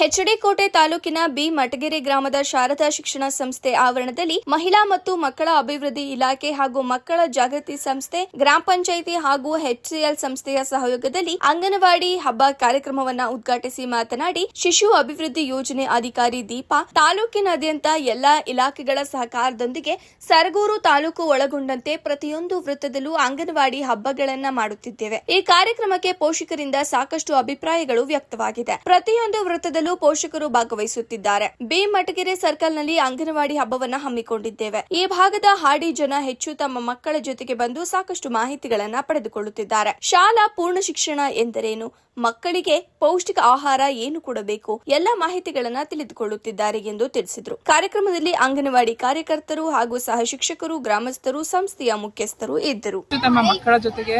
HD ಕೋಟೆ ತಾಲೂಕಿನ B ಮಟಗೆರೆ ಗ್ರಾಮದ ಶಾರದಾ ಶಿಕ್ಷಣ ಸಂಸ್ಥೆ ಆವರಣದಲ್ಲಿ ಮಹಿಳಾ ಮತ್ತು ಮಕ್ಕಳ ಅಭಿವೃದ್ಧಿ ಇಲಾಖೆ ಹಾಗೂ ಮಕ್ಕಳ ಜಾಗೃತಿ ಸಂಸ್ಥೆ, ಗ್ರಾಮ ಪಂಚಾಯಿತಿ ಹಾಗೂ ಎಚ್ಸಿಎಲ್ ಸಂಸ್ಥೆಯ ಸಹಯೋಗದಲ್ಲಿ ಅಂಗನವಾಡಿ ಹಬ್ಬ ಕಾರ್ಯಕ್ರಮವನ್ನ ಉದ್ಘಾಟಿಸಿ ಮಾತನಾಡಿ, ಶಿಶು ಅಭಿವೃದ್ಧಿ ಯೋಜನೆ ಅಧಿಕಾರಿ ದೀಪಾ, ತಾಲೂಕಿನಾದ್ಯಂತ ಎಲ್ಲಾ ಇಲಾಖೆಗಳ ಸಹಕಾರದೊಂದಿಗೆ ಸರಗೂರು ತಾಲೂಕು ಒಳಗೊಂಡಂತೆ ಪ್ರತಿಯೊಂದು ವೃತ್ತದಲ್ಲೂ ಅಂಗನವಾಡಿ ಹಬ್ಬಗಳನ್ನ ಮಾಡುತ್ತಿದ್ದೇವೆ. ಈ ಕಾರ್ಯಕ್ರಮಕ್ಕೆ ಪೋಷಕರಿಂದ ಸಾಕಷ್ಟು ಅಭಿಪ್ರಾಯಗಳು ವ್ಯಕ್ತವಾಗಿದೆ. ಪ್ರತಿಯೊಂದು ವೃತ್ತದಲ್ಲೂ ಪೋಷಕರು ಭಾಗವಹಿಸುತ್ತಿದ್ದಾರೆ. ಬಿ ಮಟಗೆರೆ ಸರ್ಕಲ್ನಲ್ಲಿ ಅಂಗನವಾಡಿ ಹಬ್ಬವನ್ನ ಹಮ್ಮಿಕೊಂಡಿದ್ದೇವೆ. ಈ ಭಾಗದ ಹಾಡಿ ಜನ ಹೆಚ್ಚು ತಮ್ಮ ಮಕ್ಕಳ ಜೊತೆಗೆ ಬಂದು ಸಾಕಷ್ಟು ಮಾಹಿತಿಗಳನ್ನು ಪಡೆದುಕೊಳ್ಳುತ್ತಿದ್ದಾರೆ. ಶಾಲಾ ಪೂರ್ಣ ಶಿಕ್ಷಣ ಎಂದರೇನು? ಮಕ್ಕಳಿಗೆ ಪೌಷ್ಟಿಕ ಆಹಾರ ಏನು ಕೊಡಬೇಕು? ಎಲ್ಲ ಮಾಹಿತಿಗಳನ್ನ ತಿಳಿದುಕೊಳ್ಳುತ್ತಿದ್ದಾರೆ ಎಂದು ತಿಳಿಸಿದರು. ಕಾರ್ಯಕ್ರಮದಲ್ಲಿ ಅಂಗನವಾಡಿ ಕಾರ್ಯಕರ್ತರು ಹಾಗೂ ಸಹ ಶಿಕ್ಷಕರು, ಗ್ರಾಮಸ್ಥರು, ಸಂಸ್ಥೆಯ ಮುಖ್ಯಸ್ಥರು ಇದ್ದರು. ತಮ್ಮ ಮಕ್ಕಳ ಜೊತೆಗೆ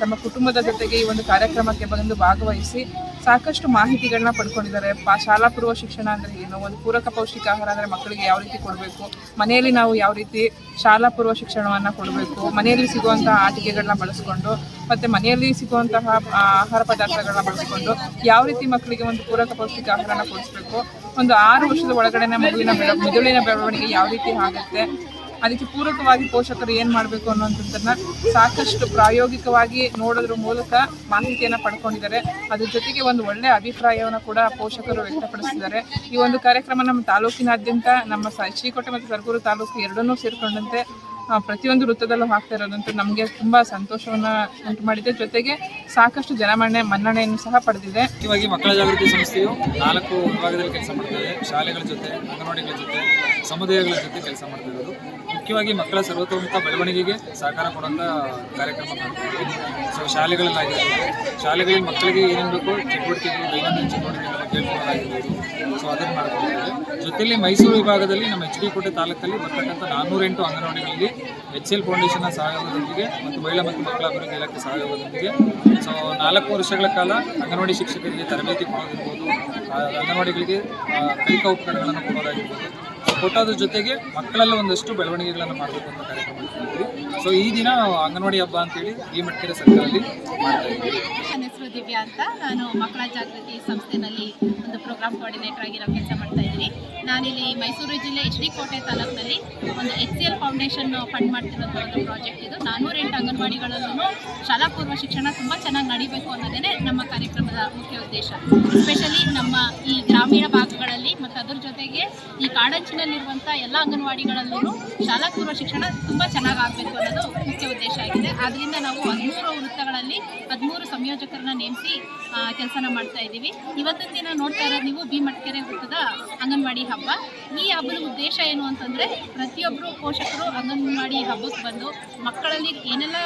ತಮ್ಮ ಕುಟುಂಬದ ಜೊತೆಗೆ ಈ ಒಂದು ಕಾರ್ಯಕ್ರಮಕ್ಕೆ ಬಂದು ಭಾಗವಹಿಸಿ ಸಾಕಷ್ಟು ಮಾಹಿತಿಗಳನ್ನ ಪಡ್ಕೊಂಡಿದ್ದಾರೆ. ಪಾ, ಶಾಲಾ ಪೂರ್ವ ಶಿಕ್ಷಣ ಅಂದ್ರೆ ಏನು? ಒಂದು ಪೂರಕ ಪೌಷ್ಟಿಕ ಆಹಾರ ಅಂದ್ರೆ ಮಕ್ಕಳಿಗೆ ಯಾವ ರೀತಿ ಕೊಡಬೇಕು? ಮನೆಯಲ್ಲಿ ನಾವು ಯಾವ ರೀತಿ ಶಾಲಾ ಪೂರ್ವ ಶಿಕ್ಷಣವನ್ನು ಕೊಡಬೇಕು? ಮನೆಯಲ್ಲಿ ಸಿಗುವಂತಹ ಆಟಿಕೆಗಳನ್ನ ಬಳಸ್ಕೊಂಡು, ಮತ್ತೆ ಮನೆಯಲ್ಲಿ ಸಿಗುವಂತಹ ಆಹಾರ ಪದಾರ್ಥಗಳನ್ನ ಬಳಸ್ಕೊಂಡು ಯಾವ ರೀತಿ ಮಕ್ಕಳಿಗೆ ಒಂದು ಪೂರಕ ಪೌಷ್ಟಿಕ ಆಹಾರನ ಕೊಡಿಸ್ಬೇಕು? ಒಂದು ಆರು ವರ್ಷದ ಒಳಗಡೆ ಮಗುವಿನ ಬೆಳ ಮೆದುಳಿನ ಬೆಳವಣಿಗೆ ಯಾವ ರೀತಿ ಆಗುತ್ತೆ? ಅದಕ್ಕೆ ಪೂರಕವಾಗಿ ಪೋಷಕರು ಏನು ಮಾಡಬೇಕು ಅನ್ನೋಂಥದ್ದನ್ನ ಸಾಕಷ್ಟು ಪ್ರಾಯೋಗಿಕವಾಗಿ ನೋಡೋದ್ರ ಮೂಲಕ ಮಾಹಿತಿಯನ್ನು ಪಡ್ಕೊಂಡಿದ್ದಾರೆ. ಅದ್ರ ಜೊತೆಗೆ ಒಂದು ಒಳ್ಳೆ ಅಭಿಪ್ರಾಯವನ್ನು ಕೂಡ ಪೋಷಕರು ವ್ಯಕ್ತಪಡಿಸಿದ್ದಾರೆ. ಈ ಒಂದು ಕಾರ್ಯಕ್ರಮ ನಮ್ಮ ತಾಲೂಕಿನಾದ್ಯಂತ ನಮ್ಮ ಶ್ರೀಕೋಟೆ ಮತ್ತು ಸರ್ಗೂರು ತಾಲೂಕು ಎರಡನ್ನೂ ಸೇರಿಕೊಂಡಂತೆ ಪ್ರತಿಯೊಂದು ವೃತ್ತದಲ್ಲೂ ಹಾಕ್ತಾ ಇರೋದಂತೂ ನಮಗೆ ತುಂಬ ಸಂತೋಷವನ್ನು ಉಂಟು ಮಾಡಿದೆ. ಜೊತೆಗೆ ಸಾಕಷ್ಟು ಜನಮನ್ನಣೆ ಮನ್ನಣೆಯನ್ನು ಸಹ ಪಡೆದಿದೆ. ಇವಾಗ ಮಕ್ಕಳ ಜಾಗೃತಿ ಸಂಸ್ಥೆಯು ನಾಲ್ಕು ವಿಭಾಗದಲ್ಲಿ ಕೆಲಸ ಮಾಡ್ತಾ ಶಾಲೆಗಳ ಜೊತೆ, ಅಂಗನವಾಡಿಗಳ ಜೊತೆ ಸಮುದಾಯಗಳ ಜೊತೆ ಕೆಲಸ ಮಾಡ್ತಾ ಇರೋದು. ಮುಖ್ಯವಾಗಿ ಮಕ್ಕಳ ಸರ್ವತೋಮುಖ ಬೆಳವಣಿಗೆಗೆ ಸಹಕಾರ ಕೊಡುವಂಥ ಕಾರ್ಯಕ್ರಮ ಮಾಡ್ತಾ ಇದ್ದೀವಿ ಸೊ ಶಾಲೆಗಳಲ್ಲಾಗಿರ್ಬೋದು. ಶಾಲೆಗಳಲ್ಲಿ ಮಕ್ಕಳಿಗೆ ಏನೇನು ಬೇಕು ಚಟುವಟಿಕೆಗಳು ದೈನಂದಿನ ಚಟುವಟಿಕೆಗಳ ಬಗ್ಗೆ ಹೇಳ್ಕೊಡೋದಾಗಿರ್ಬೋದು ಸೊ ಅದನ್ನು ಮಾಡ್ಕೊಂಡಿದ್ದೇವೆ. ಜೊತೆಯಲ್ಲಿ ಮೈಸೂರು ವಿಭಾಗದಲ್ಲಿ ನಮ್ಮ ಎಚ್ ಡಿ ಕೋಟೆ ತಾಲೂಕಲ್ಲಿ ಬರ್ತಕ್ಕಂಥ ನಾನ್ನೂರೆಂಟು ಅಂಗನವಾಡಿಗಳಲ್ಲಿ ಎಚ್ ಎಲ್ ಫೌಂಡೇಶನ್ನ ಸಹಯೋಗದೊಂದಿಗೆ ಮತ್ತು ಮಹಿಳಾ ಮತ್ತು ಮಕ್ಕಳ ಅಭಿವೃದ್ಧಿ ಇಲಾಖೆ ಸಹಯೋಗದೊಂದಿಗೆ. ಸೊ ನಾಲ್ಕು ವರ್ಷಗಳ ಕಾಲ ಅಂಗನವಾಡಿ ಶಿಕ್ಷಕರಿಗೆ ತರಬೇತಿ ಕೊಡೋದಿರ್ಬೋದು. ಅಂಗನವಾಡಿಗಳಿಗೆ ಕಲಿಕಾ ಉಪಕರಣಗಳನ್ನು ಕೊಡೋದಾಗಿರ್ಬೋದು. ಕೊಟ್ಟೋದ್ರ ಜೊತೆಗೆ ಮಕ್ಕಳಲ್ಲಿ ಒಂದಷ್ಟು ಬೆಳವಣಿಗೆಗಳನ್ನು ಮಾಡಬೇಕು ಅಂತ ಕಾರ್ಯಕ್ರಮ ಸೊ ಈ ದಿನ ನಾವು ಅಂಗನವಾಡಿ ಹಬ್ಬ ಅಂತೇಳಿ ಈ ಮಟ್ಟಿಗೆ ಸರ್ಕಲಲ್ಲಿ ಮಾಡ್ತಾ ನನ್ನ ಹೆಸರು ದಿವ್ಯಾ ಅಂತ. ನಾನು ಮಕ್ಕಳ ಜಾಗೃತಿ ಸಂಸ್ಥೆನಲ್ಲಿ ಒಂದು ಪ್ರೋಗ್ರಾಮ್ ಕೋಆರ್ಡಿನೇಟರ್ ಆಗಿ ಕೆಲಸ ಮಾಡ್ತಾ ಇದ್ದೀನಿ ನಾನಿಲ್ಲಿ ಮೈಸೂರು ಜಿಲ್ಲೆ ಎಚ್ ಡಿ ಕೋಟೆ ತಾಲೂಕಿನಲ್ಲಿ ಒಂದು H C L Foundation fund ಮಾಡ್ತಿರೋಂಥ ಒಂದು ಪ್ರಾಜೆಕ್ಟ್ ಇದು. ನಾನ್ನೂರೆಂಟು ಅಂಗನವಾಡಿಗಳಲ್ಲೂ ಶಾಲಾ ಪೂರ್ವ ಶಿಕ್ಷಣ ತುಂಬ ಚೆನ್ನಾಗಿ ನಡೀಬೇಕು ಅನ್ನೋದೇ ನಮ್ಮ ಮುಖ್ಯ ಉದ್ದೇಶ. ಎಸ್ಪೆಷಲಿ ನಮ್ಮ ಈ ಗ್ರಾಮೀಣ ಭಾಗಗಳಲ್ಲಿ ಮತ್ತು ಅದರ ಜೊತೆಗೆ ಈ ಕಾಡಂಚಿನಲ್ಲಿರುವಂಥ ಎಲ್ಲ ಅಂಗನವಾಡಿಗಳಲ್ಲೂ ಶಾಲಾ ಪೂರ್ವ ಶಿಕ್ಷಣ ತುಂಬ ಚೆನ್ನಾಗಿ ಆಗಬೇಕು ಅನ್ನೋದು ಮುಖ್ಯ ಉದ್ದೇಶ ಆಗಿದೆ. ಆದ್ದರಿಂದ ನಾವು ಹದಿಮೂರು ವೃತ್ತಗಳಲ್ಲಿ ಹದಿಮೂರು ಸಂಯೋಜಕರನ್ನ ನೇಮಿಸಿ ಕೆಲಸನ ಮಾಡ್ತಾ ಇದ್ದೀವಿ. ಇವತ್ತಿನ ದಿನ ನೋಡ್ತಾ ಇರೋದು ನೀವು ಬಿ ಮಟ್ಕೆರೆ ವೃತ್ತದ ಅಂಗನವಾಡಿ ಹಬ್ಬ. ಈ ಹಬ್ಬದ ಉದ್ದೇಶ ಏನು ಅಂತಂದರೆ ಪ್ರತಿಯೊಬ್ಬರು ಪೋಷಕರು ಅಂಗನವಾಡಿ ಹಬ್ಬಕ್ಕೆ ಬಂದು ಮಕ್ಕಳಲ್ಲಿ ಏನೆಲ್ಲ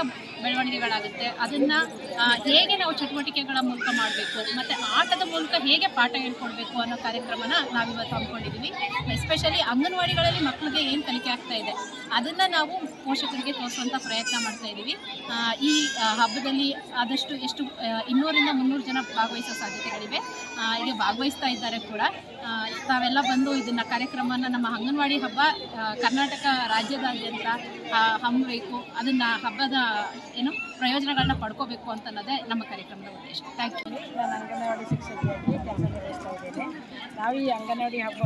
ಬೆಳವಣಿಗೆಗಳಾಗುತ್ತೆ. ಅದನ್ನು ಹೇಗೆ ನಾವು ಚಟುವಟಿಕೆಗಳ ಮೂಲಕ ಮಾಡಬೇಕು, ಮತ್ತು ಆಟದ ಮೂಲಕ ಹೇಗೆ ಪಾಠ ಹೇಳ್ಕೊಡ್ಬೇಕು ಅನ್ನೋ ಕಾರ್ಯಕ್ರಮನ ನಾವಿವತ್ತು ಹಮ್ಮಿಕೊಂಡಿದ್ದೀವಿ ಎಸ್ಪೆಷಲಿ ಅಂಗನವಾಡಿಗಳಲ್ಲಿ ಮಕ್ಕಳಿಗೆ ಏನು ಕಲಿಕೆ ಆಗ್ತಾ ಇದೆ, ಅದನ್ನು ನಾವು ಪೋಷಕರಿಗೆ ತೋರಿಸುವಂಥ ಪ್ರಯತ್ನ ಮಾಡ್ತಾ ಇದ್ದೀವಿ ಈ ಹಬ್ಬದಲ್ಲಿ ಆದಷ್ಟು ಎಷ್ಟು ಇನ್ನೂರಿಂದ ಮುನ್ನೂರು ಜನ ಭಾಗವಹಿಸೋ ಸಾಧ್ಯತೆಗಳಿವೆ. ಈಗ ಭಾಗವಹಿಸ್ತಾ ಇದ್ದಾರೆ ಕೂಡ. ತಾವೆಲ್ಲ ಬಂದು ಇದನ್ನು ಕಾರ್ಯಕ್ರಮನ ನಮ್ಮ ಅಂಗನವಾಡಿ ಹಬ್ಬ ಕರ್ನಾಟಕ ರಾಜ್ಯದಾದ್ಯಂತ ಹಮ್ಮಬೇಕು. ಅದನ್ನು ಹಬ್ಬದ ಏನು ಪ್ರಯೋಜನಗಳನ್ನ ಪಡ್ಕೋಬೇಕು ಅಂತ ಅನ್ನೋದೇ ನಮ್ಮ ಕಾರ್ಯಕ್ರಮದ ಉದ್ದೇಶ. ಥ್ಯಾಂಕ್ ಯು ನಾನು ಅಂಗನವಾಡಿ ಶಿಕ್ಷಕಿಯಾಗಿ ಕೆಲಸ ನಿರ್ವಹಿಸ್ತಾ ಇದ್ದೇನೆ. ನಾವು ಈ ಅಂಗನವಾಡಿ ಹಬ್ಬ,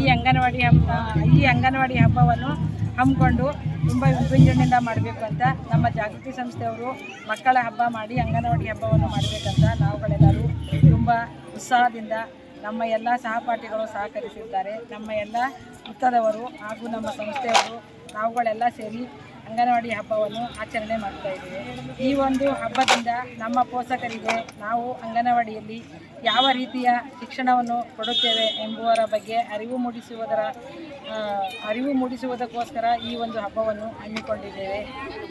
ಈ ಅಂಗನವಾಡಿ ಹಬ್ಬ, ಈ ಅಂಗನವಾಡಿ ಹಬ್ಬವನ್ನು ಹಮ್ಮಿಕೊಂಡು ತುಂಬ ವಿಜೃಂಭಣೆಯಿಂದ ಮಾಡಬೇಕು ಅಂತ ನಮ್ಮ ಜಾಗೃತಿ ಸಂಸ್ಥೆಯವರು ಮಕ್ಕಳ ಹಬ್ಬ ಮಾಡಿ ಅಂಗನವಾಡಿ ಹಬ್ಬವನ್ನು ಮಾಡಬೇಕಂತ ನಾವುಗಳೆಲ್ಲರೂ ತುಂಬ ಉತ್ಸಾಹದಿಂದ ನಮ್ಮ ಎಲ್ಲ ಸಹಪಾಠಿಗಳು ಸಹಕರಿಸಿದ್ದಾರೆ. ನಮ್ಮ ಎಲ್ಲ ವೃತ್ತದವರು ಹಾಗೂ ನಮ್ಮ ಸಂಸ್ಥೆಯವರು, ನಾವುಗಳೆಲ್ಲ ಸೇರಿ ಅಂಗನವಾಡಿ ಹಬ್ಬವನ್ನು ಆಚರಣೆ ಮಾಡ್ತಾ ಇದ್ದೇವೆ. ಈ ಒಂದು ಹಬ್ಬದಿಂದ ನಮ್ಮ ಪೋಷಕರಿಗೆ ನಾವು ಅಂಗನವಾಡಿಯಲ್ಲಿ ಯಾವ ರೀತಿಯ ಶಿಕ್ಷಣವನ್ನು ಕೊಡುತ್ತೇವೆ ಎಂಬುವರ ಬಗ್ಗೆ ಅರಿವು ಮೂಡಿಸುವುದರ ಅರಿವು ಮೂಡಿಸುವುದಕ್ಕೋಸ್ಕರ ಈ ಒಂದು ಹಬ್ಬವನ್ನು ಹಮ್ಮಿಕೊಂಡಿದ್ದೇವೆ.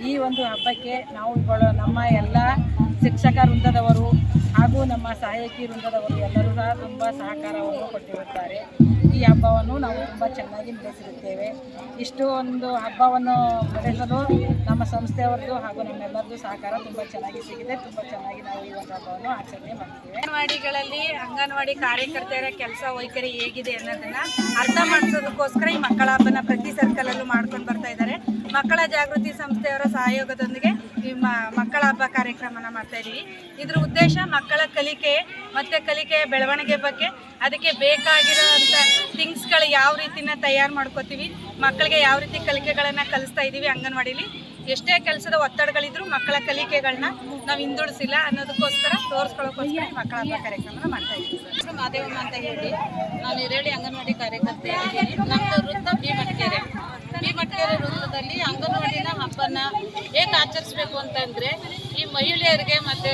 ಈ ಒಂದು ಹಬ್ಬಕ್ಕೆ ನಾವು ನಮ್ಮ ಎಲ್ಲ ಶಿಕ್ಷಕ ವೃಂದದವರು ಹಾಗೂ ನಮ್ಮ ಸಹಾಯಕಿ ವೃಂದದವರು ಎಲ್ಲರೂ ಸಹ ತುಂಬ ಸಹಕಾರವನ್ನು ಕೊಟ್ಟಿರುತ್ತಾರೆ. ಈ ಹಬ್ಬವನ್ನು ನಾವು ತುಂಬ ಚೆನ್ನಾಗಿ ನಡೆಸಿರುತ್ತೇವೆ ಇಷ್ಟು ಒಂದು ಹಬ್ಬವನ್ನು ನಡೆಸಲು ನಮ್ಮ ಸಂಸ್ಥೆಯವರದ್ದು ಹಾಗೂ ನಮ್ಮೆಲ್ಲರದ್ದು ಸಹಕಾರ ತುಂಬ ಚೆನ್ನಾಗಿ ಸಿಗಿದೆ. ತುಂಬ ಚೆನ್ನಾಗಿ ನಾವು ಈ ಒಂದು ಹಬ್ಬವನ್ನು ಆಚರಣೆ ಮಾಡ್ತೀವಿ. ಅಂಗನವಾಡಿಗಳಲ್ಲಿ ಅಂಗನವಾಡಿ ಕಾರ್ಯಕರ್ತೆಯರ ಕೆಲಸ ವೈಖರಿ ಹೇಗಿದೆ ಅನ್ನೋದನ್ನ ಅರ್ಥ ಮಾಡಿಸೋದಕ್ಕೋಸ್ಕರ ಈ ಮಕ್ಕಳ ಹಬ್ಬನ ಪ್ರತಿ ಸರ್ಕಲಲ್ಲೂ ಮಾಡ್ಕೊಂಡು ಬರ್ತಾ ಇದ್ದಾರೆ. ಮಕ್ಕಳ ಜಾಗೃತಿ ಸಂಸ್ಥೆಯವರ ಸಹಯೋಗದೊಂದಿಗೆ ಈ ಮಕ್ಕಳ ಹಬ್ಬ ಕಾರ್ಯಕ್ರಮನ ಮಾಡ್ತಾ ಇದ್ದೀವಿ. ಇದ್ರ ಉದ್ದೇಶ ಮಕ್ಕಳ ಕಲಿಕೆ ಮತ್ತು ಕಲಿಕೆಯ ಬೆಳವಣಿಗೆ ಬಗ್ಗೆ ಅದಕ್ಕೆ ಬೇಕಾಗಿರೋಂಥ ಥಿಂಗ್ಸ್ಗಳು ಯಾವ ರೀತಿನ ತಯಾರು ಮಾಡ್ಕೋತೀವಿ, ಮಕ್ಕಳಿಗೆ ಯಾವ ರೀತಿ ಕಲಿಕೆಗಳನ್ನು ಕಲಿಸ್ತಾ ಇದ್ದೀವಿ ಅಂಗನವಾಡಿಲಿ. ಎಷ್ಟೇ ಕೆಲಸದ ಒತ್ತಡಗಳಿದ್ರು ಮಕ್ಕಳ ಕಲಿಕೆಗಳನ್ನ ನಾವು ಹಿಂದುಳಿಸಿಲ್ಲ ಅನ್ನೋದಕ್ಕೋಸ್ಕರ ತೋರಿಸ್ಕೊಳ್ಳೋಕ್ಕೋಸ್ಕರ ಮಕ್ಕಳ ಹಬ್ಬ ಕಾರ್ಯಕ್ರಮನ ಮಾಡ್ತಾ ಇದ್ದೀವಿ. ಮಾದೇವಮ್ಮ ಅಂತ ಹೇಳಿ ನಾನು ಅಂಗನವಾಡಿ ಕಾರ್ಯಕರ್ತೆ ನಮ್ಮದು ವೃತ್ತ ಬಿ ಬಿ ಮಟ್ಕೆರೆ ವೃತ್ತದಲ್ಲಿ ಅಂಗನವಾಡಿನ ಹಬ್ಬನ ಹೇಗೆ ಆಚರಿಸ್ಬೇಕು ಅಂತಂದರೆ ಈ ಮಹಿಳೆಯರಿಗೆ ಮತ್ತು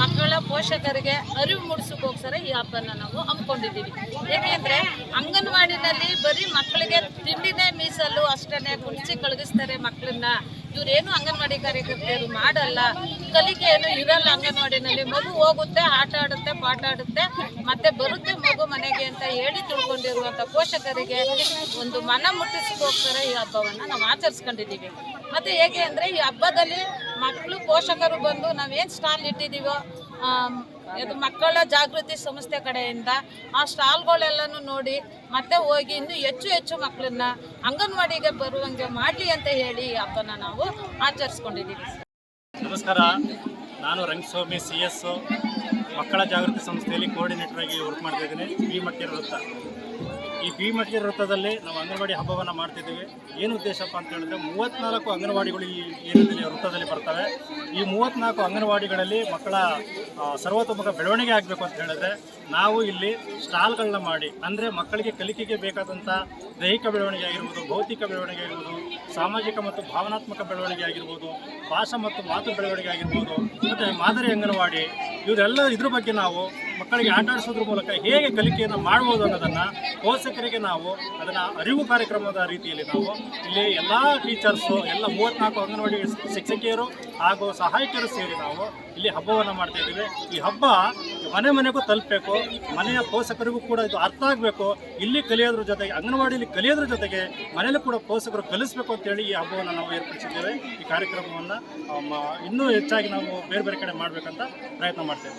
ಮಕ್ಕಳ ಪೋಷಕರಿಗೆ ಅರಿವು ಮೂಡಿಸೋಕ್ಕೋಸ್ಕರ ಈ ಹಬ್ಬನ ನಾವು ಹಮ್ಮಿಕೊಂಡಿದ್ದೀವಿ. ಏಕೆಂದರೆ ಅಂಗನವಾಡಿನಲ್ಲಿ ಬರೀ ಮಕ್ಕಳಿಗೆ ತಿಂಡಿನೇ ಮೀಸಲು ಅಷ್ಟೇ ಕುಣಿಸಿ ಕಳಗಿಸ್ತಾರೆ ಮಕ್ಕಳನ್ನ. ಇವರೇನು ಅಂಗನವಾಡಿ ಕಾರ್ಯಕರ್ತೆಯರು ಮಾಡಲ್ಲ. ಕಲಿಕೆ ಏನು ಇರಲ್ಲ ಅಂಗನವಾಡಿನಲ್ಲಿ. ಮಗು ಹೋಗುತ್ತೆ, ಆಟ ಆಡುತ್ತೆ, ಪಾಠ ಆಡುತ್ತೆ, ಮತ್ತೆ ಬರುತ್ತೆ ಮಗು ಮನೆಗೆ ಅಂತ ಹೇಳಿ ತಿಳ್ಕೊಂಡಿರುವಂತ ಪೋಷಕರಿಗೆ ಒಂದು ಮನ ಮುಟ್ಟಿಸ್ಕೋಸ್ಕರ ಈ ಹಬ್ಬವನ್ನ ನಾವು ಆಚರಿಸ್ಕೊಂಡಿದ್ದೀವಿ. ಮತ್ತೆ ಹೇಗೆ ಅಂದ್ರೆ ಈ ಹಬ್ಬದಲ್ಲಿ ಮಕ್ಕಳು ಪೋಷಕರು ಬಂದು ನಾವೇನು ಸ್ಟಾಲ್ ಇಟ್ಟಿದ್ದೀವೋ ಇದು ಮಕ್ಕಳ ಜಾಗೃತಿ ಸಂಸ್ಥೆ ಕಡೆಯಿಂದ ಆ ಸ್ಟಾಲ್ಗಳೆಲ್ಲನೂ ನೋಡಿ ಮತ್ತೆ ಹೋಗಿ ಇನ್ನೂ ಹೆಚ್ಚು ಹೆಚ್ಚು ಮಕ್ಕಳನ್ನ ಅಂಗನವಾಡಿಗೆ ಬರುವಂಗೆ ಮಾಡಲಿ ಅಂತ ಹೇಳಿ ಈ ಹಬ್ಬನ ನಾವು ಆಚರಿಸ್ಕೊಂಡಿದ್ದೀವಿ. ನಮಸ್ಕಾರ. ನಾನು ರಂಗಸ್ವಾಮಿ, ಸಿ ಎಸ್ ಮಕ್ಕಳ ಜಾಗೃತಿ ಸಂಸ್ಥೆಯಲ್ಲಿ ಕೋಆರ್ಡಿನೇಟರ್ ಆಗಿ ವರ್ಕ್ ಮಾಡ್ತಾ ಇದ್ದೀನಿ. ಬಿ ಮಟ್ಟಿರ ಈ ಬಿ ಮಟ್ಟಿರ ವೃತ್ತದಲ್ಲಿ ನಾವು ಅಂಗನವಾಡಿ ಹಬ್ಬವನ್ನು ಮಾಡ್ತಿದ್ದೀವಿ. ಏನು ಉದ್ದೇಶಪ್ಪ ಅಂತ ಹೇಳಿದ್ರೆ ಮೂವತ್ತ್ನಾಲ್ಕು ಅಂಗನವಾಡಿಗಳು ಈ ಏರಿಯಾದಲ್ಲಿ ವೃತ್ತದಲ್ಲಿ ಬರ್ತವೆ. ಈ ಮೂವತ್ತ್ನಾಲ್ಕು ಅಂಗನವಾಡಿಗಳಲ್ಲಿ ಮಕ್ಕಳ ಸರ್ವತೋಮುಖ ಬೆಳವಣಿಗೆ ಆಗಬೇಕು ಅಂತ ಹೇಳಿದ್ರೆ ನಾವು ಇಲ್ಲಿ ಸ್ಟಾಲ್ಗಳನ್ನ ಮಾಡಿ, ಅಂದರೆ ಮಕ್ಕಳಿಗೆ ಕಲಿಕೆಗೆ ಬೇಕಾದಂಥ ದೈಹಿಕ ಬೆಳವಣಿಗೆ ಆಗಿರ್ಬೋದು, ಭೌತಿಕ ಬೆಳವಣಿಗೆ ಆಗಿರ್ಬೋದು, ಸಾಮಾಜಿಕ ಮತ್ತು ಭಾವನಾತ್ಮಕ ಬೆಳವಣಿಗೆ ಆಗಿರ್ಬೋದು, ಭಾಷಾ ಮತ್ತು ಮಾತು ಬೆಳವಣಿಗೆ ಆಗಿರ್ಬೋದು, ಮತ್ತು ಮಾದರಿ ಅಂಗನವಾಡಿ, ಇವರೆಲ್ಲ ಇದ್ರ ಬಗ್ಗೆ ನಾವು ಮಕ್ಕಳಿಗೆ ಆಟ ಆಡಿಸೋದ್ರ ಮೂಲಕ ಹೇಗೆ ಕಲಿಕೆಯನ್ನು ಮಾಡ್ಬೋದು ಅನ್ನೋದನ್ನು ಪೋಷಕರಿಗೆ ನಾವು ಅದನ್ನು ಅರಿವು ಕಾರ್ಯಕ್ರಮದ ರೀತಿಯಲ್ಲಿ ನಾವು ಇಲ್ಲಿ ಎಲ್ಲ ಟೀಚರ್ಸು ಎಲ್ಲ ಮೂವತ್ತ್ನಾಲ್ಕು ಅಂಗನವಾಡಿ ಶಿಕ್ಷಕಿಯರು ಹಾಗೂ ಸಹಾಯಕರು ಸೇರಿ ನಾವು ಇಲ್ಲಿ ಹಬ್ಬವನ್ನು ಮಾಡ್ತಾ ಈ ಹಬ್ಬ ಮನೆ ಮನೆಗೂ ತಲುಪಬೇಕು, ಮನೆಯ ಪೋಷಕರಿಗೂ ಕೂಡ ಇದು ಅರ್ಥ ಆಗಬೇಕು. ಇಲ್ಲಿ ಕಲಿಯೋದ್ರ ಜೊತೆಗೆ ಅಂಗನವಾಡಿಯಲ್ಲಿ ಕಲಿಯೋದ್ರ ಜೊತೆಗೆ ಮನೇಲಿ ಕೂಡ ಪೋಷಕರು ಕಲಿಸಬೇಕು ಅಂತೇಳಿ ಈ ಹಬ್ಬವನ್ನು ನಾವು ಏರ್ಪಡಿಸಿದ್ದೇವೆ. ಈ ಕಾರ್ಯಕ್ರಮವನ್ನು ಇನ್ನೂ ಹೆಚ್ಚಾಗಿ ನಾವು ಬೇರೆ ಬೇರೆ ಕಡೆ ಮಾಡಬೇಕಂತ ಪ್ರಯತ್ನ ಮಾಡ್ತೇವೆ.